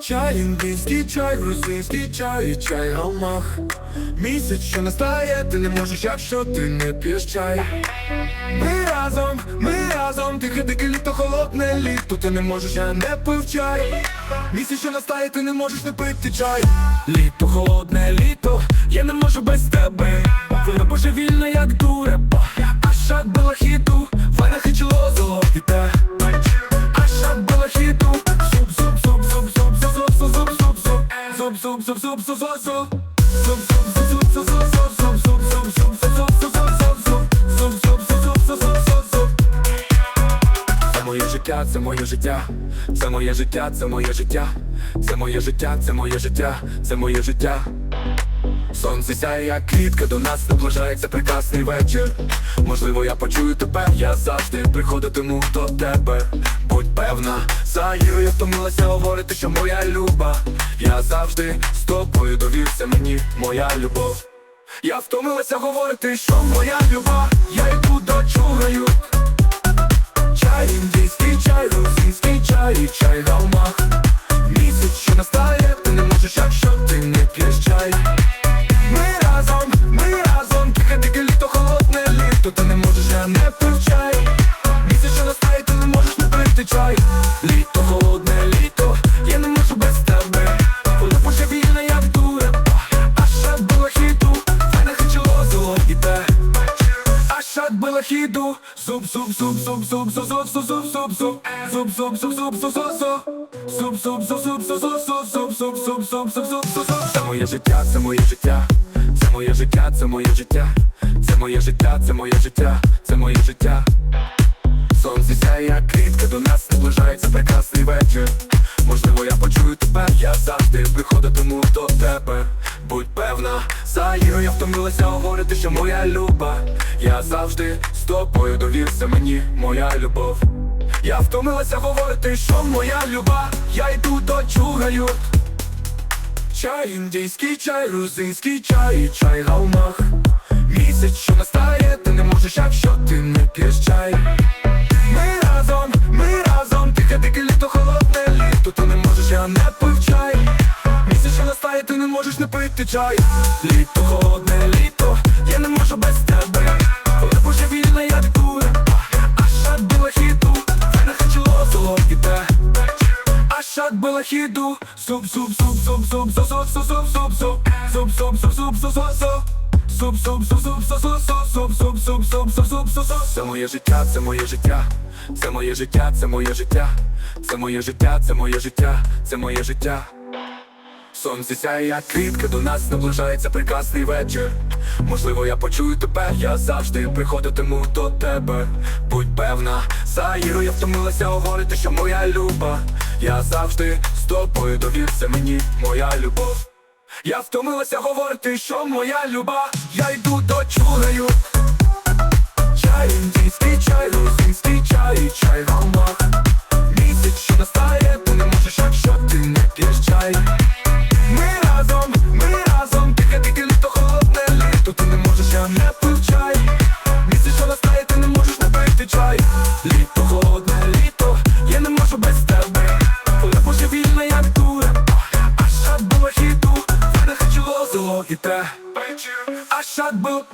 Чай, індійський чай, грузинський чай, чай галмах Місяць, що настає, ти не можеш, якщо ти не п'єш чай. Ми разом, ми разом, тихе дике літо, холодне літо, ти не можеш, я не пив чай. Місяць, що настає, ти не можеш не пити чай. Літо, холодне літо, я не можу без тебе. Вона божевільна, як дуреба Це моє життя, це моє життя, це моє життя, це моє життя, це моє життя, це моє життя. Сонце сяє, як квітка, до нас наближається прекрасний вечір. Можливо, я почую тебе, я завжди приходитиму до тебе. Певна, за я втомилася говорити, що моя люба. Я завжди з тобою довірся мені, моя любов. Я втомилася говорити, що моя люба, я йду до чугаю. Чай, пити чай. Літо, холодне літо, я не можу без тебе. Воно божевільна, як дура. А шат була хіту, файна хичило золоте. А шат була хіду, зуб, зуб, зуб, зуб, зуб, зуб, зуб, зуб, зуб, зуб, зуб, зуб, зуб, зуб, зуб, зуб. Зуб, зуб, зуб, зуб, зуб, зуб, зуб, зуб, зуб, зуб, зуб, зуб, зуб, зуб, зуб. Це моє життя, це моє життя, це моє життя, це моє життя, це моє життя, це моє життя, це моє життя. Сонце сяє, як квітка, до нас наближається прекрасний вечір. Можливо, я почую тебе, я завжди приходитиму до тебе. Будь певна, за гірою я втомилася говорити, що моя люба. Я завжди з тобою довірся мені, моя любов. Я втомилася говорити, що моя люба, я йду до чугаю. Чай, індійський чай, грузинський чай, чай галмах. Місяць, що настає, ти не можеш, якщо ти не п'єш чай. Разом, ми разом, тихе дике літо, холодне літо, ти не можеш, я не пив чай. Місяць, настає, ти не можеш не пити чай. Літо, холодне літо, я не можу без тебе. Коли божевільна, як дура. А була хіту, файна хачило золоте. А шат була хіду, зуб, зуб, зуб, зуб, зуб, зуб, зуб, зуб, зуб, зуб, зуб, зуб, зуб, зуб, зуб, зуб, зуб. Зуб, зуб, зуб, зуб, зуб, зуб, зуб, зуб, зуб, зуб, зуб, зуб, зуб, зуб. Це моє життя, це моє життя, це моє життя, це моє життя, це моє життя, це моє життя, це моє життя. Сонце сяє, як квітка, до нас наближається прекрасний вечір. Можливо, я почую тебе, я завжди приходитиму до тебе. Будь певна, за гірою я втомилася говорити, що моя люба. Я завжди з тобою довірся мені, моя любов. Я втомилася говорити, що моя люба, я йду до чулею. Чай, індійський чай, русинський чай, чай рома. Місяць, що настає, ти не можеш, якщо ти не п'єш чай. Ми разом, ми разом, тільки тільки літо холодне літо, ти не можеш, я не I shot bu